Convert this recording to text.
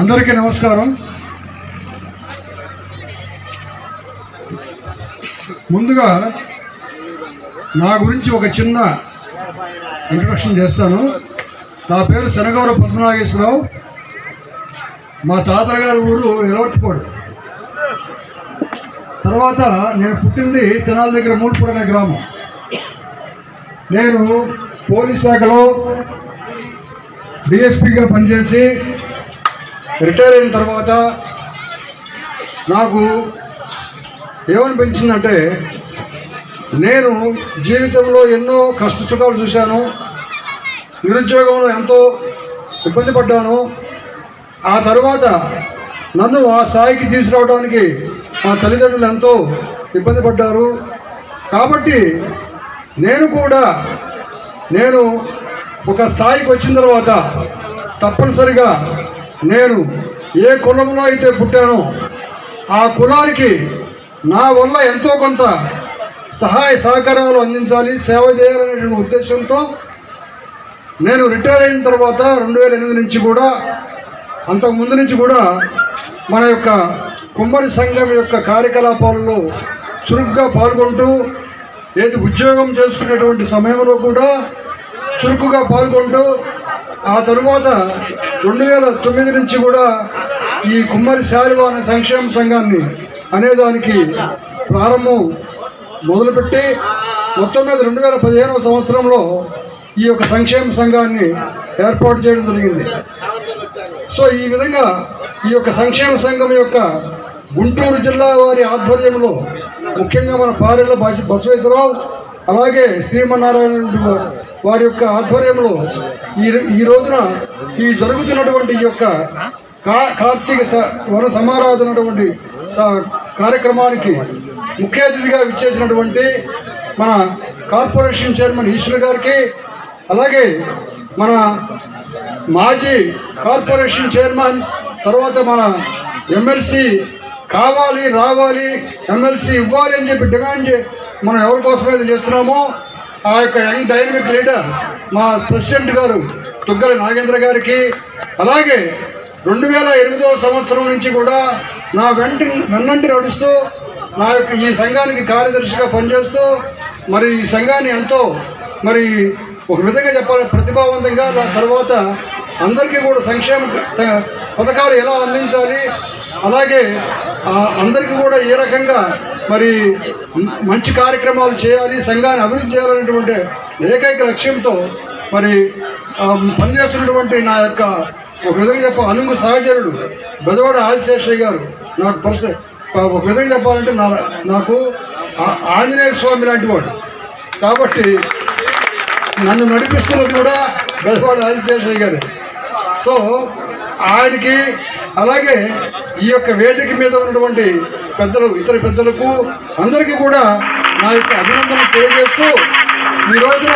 అందరికీ నమస్కారం. ముందుగా నా గురించి ఒక చిన్న ఇంట్రడక్షన్ చేస్తాను. నా పేరు శనగౌర పద్మనాగేశ్వరరావు. మా తాతగారి ఊరు ఎలవట్టుకోడు తర్వాత నేను పుట్టింది తెనాల దగ్గర మూడుపూడ అనే గ్రామం. నేను పోలీస్ శాఖలో డిఎస్పీగా పనిచేసి రిటైర్ అయిన తర్వాత నాకు ఏమనిపించిందంటే నేను జీవితంలో ఎన్నో కష్ట సుఖాలు చూశాను నిరుద్యోగంలో ఎంతో ఇబ్బంది పడ్డాను. ఆ తర్వాత నన్ను ఆ స్థాయికి తీసుకురావడానికి మా తల్లిదండ్రులు ఎంతో ఇబ్బంది పడ్డారు. కాబట్టి నేను కూడా నేను ఒక స్థాయికి వచ్చిన తర్వాత తప్పనిసరిగా నేను ఏ కులంలో అయితే పుట్టానో ఆ కులానికి నా వల్ల ఎంతో కొంత సహాయ సహకారాలు అందించాలి సేవ చేయాలనేటువంటి ఉద్దేశంతో నేను రిటైర్ అయిన తర్వాత రెండు వేల ఎనిమిది నుంచి కూడా అంతకుముందు నుంచి కూడా మన యొక్క కుమ్మరి సంఘం యొక్క కార్యకలాపాలలో చురుగ్గా పాల్గొంటూ ఏది ఉద్యోగం చేసుకునేటువంటి సమయంలో కూడా చురుకుగా పాల్గొంటూ ఆ తరువాత రెండు వేల తొమ్మిది నుంచి కూడా ఈ కుమ్మరి శాలివాన సంక్షేమ సంఘాన్ని అనేదానికి ప్రారంభం మొదలుపెట్టి మొత్తం మీద రెండు వేల పదిహేనవ సంవత్సరంలో ఈ యొక్క సంక్షేమ సంఘాన్ని ఏర్పాటు చేయడం జరిగింది. సో ఈ విధంగా ఈ యొక్క సంక్షేమ సంఘం యొక్క గుంటూరు జిల్లా వారి ఆధ్వర్యంలో ముఖ్యంగా మన పారెళ్ళ బస బసవేశ్వరరావు అలాగే శ్రీమన్నారాయణ వారి యొక్క ఆధ్వర్యంలో ఈ ఈ రోజున ఈ జరుగుతున్నటువంటి యొక్క కా కార్తీక స- వన సమారాధనటువంటి కార్యక్రమానికి ముఖ్య అతిథిగా విచ్చేసినటువంటి మన కార్పొరేషన్ చైర్మన్ ఈశ్వర్ గారికి అలాగే మన మాజీ కార్పొరేషన్ చైర్మన్ తర్వాత మన ఎమ్మెల్సీ కావాలి రావాలి ఎమ్మెల్సీ ఇవ్వాలి అని చెప్పి డిమాండ్ మనం ఎవరి కోసమైతే చేస్తున్నామో ఆ యొక్క యంగ్ డైనమిక్ లీడర్ మా ప్రెసిడెంట్ గారు తుగ్గల నాగేంద్ర గారికి అలాగే రెండు వేల ఎనిమిదవ సంవత్సరం నుంచి కూడా నా వెంట వెన్నంటి నడుస్తూ నా యొక్క ఈ సంఘానికి కార్యదర్శిగా పనిచేస్తూ మరి ఈ సంఘాన్ని ఎంతో మరి ఒక విధంగా చెప్పాలి ప్రతిభావంతంగా నా తర్వాత అందరికీ కూడా సంక్షేమ పథకాలు ఎలా అందించాలి అలాగే అందరికీ కూడా ఏ రకంగా మరి మంచి కార్యక్రమాలు చేయాలి సంఘాన్ని అభివృద్ధి చేయాలనేటువంటి ఏకైక లక్ష్యంతో మరి పనిచేస్తున్నటువంటి నా యొక్క ఒక విధంగా చెప్ప అనుంగు సహచరుడు బెదవాడ ఆదిశేషయ్య గారు నాకు పరిస ఒక విధంగా చెప్పాలంటే నా నాకు ఆంజనేయ స్వామి లాంటి వాడు. కాబట్టి నన్ను నడిపిస్తున్నది కూడా బెదవాడ ఆదిశేషయ్య గారు. సో ఆయనకి అలాగే ఈ యొక్క వేదిక మీద ఉన్నటువంటి పెద్దలు ఇతర పెద్దలకు అందరికీ కూడా నా యొక్క అభినందనలు తెలియజేస్తూ ఈ రోజున